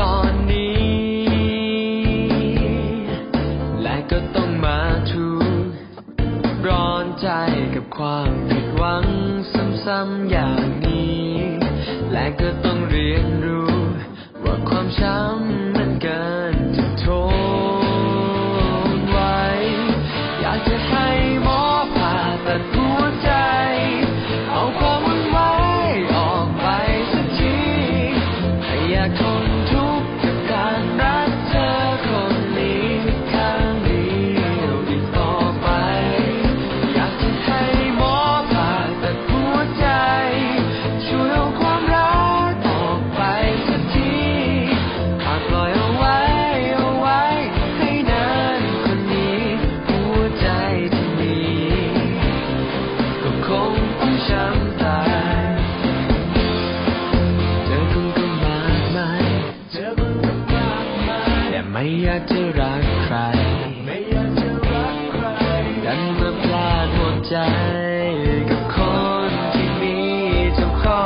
ตอนนี้ และก็ต้องมาทุกร้อนใจกับความผิดหวังซ้ำๆอย่างนี้ และก็ต้องเรียนรู้ว่าความช้ำ ช้ำตายเธอคงก็มากมายเธอคงก็มากมายแต่ไม่อยากจะรักใคร ไม่อยากจะรักใครดันมาพลาดหัวใจกับคนที่มีจ้าขอ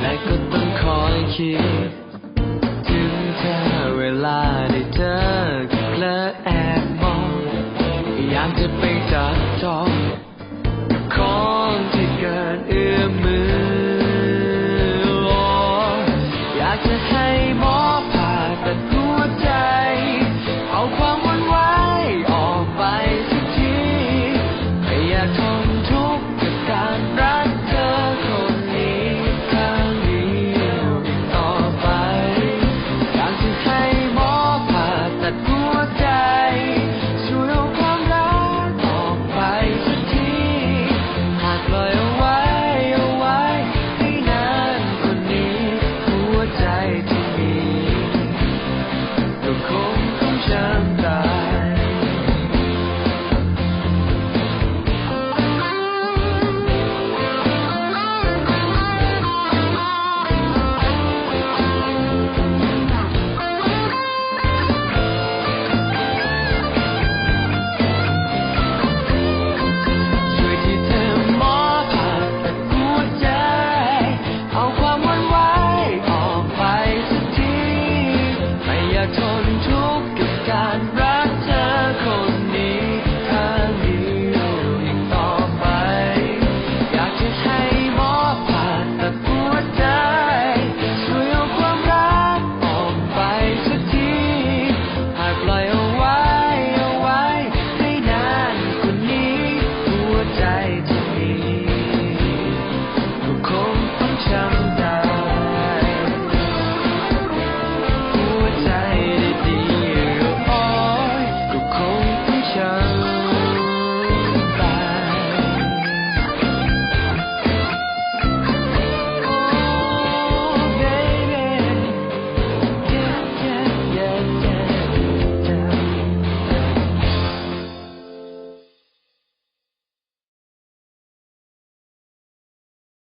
และก็ต้องคอยคิด i'm too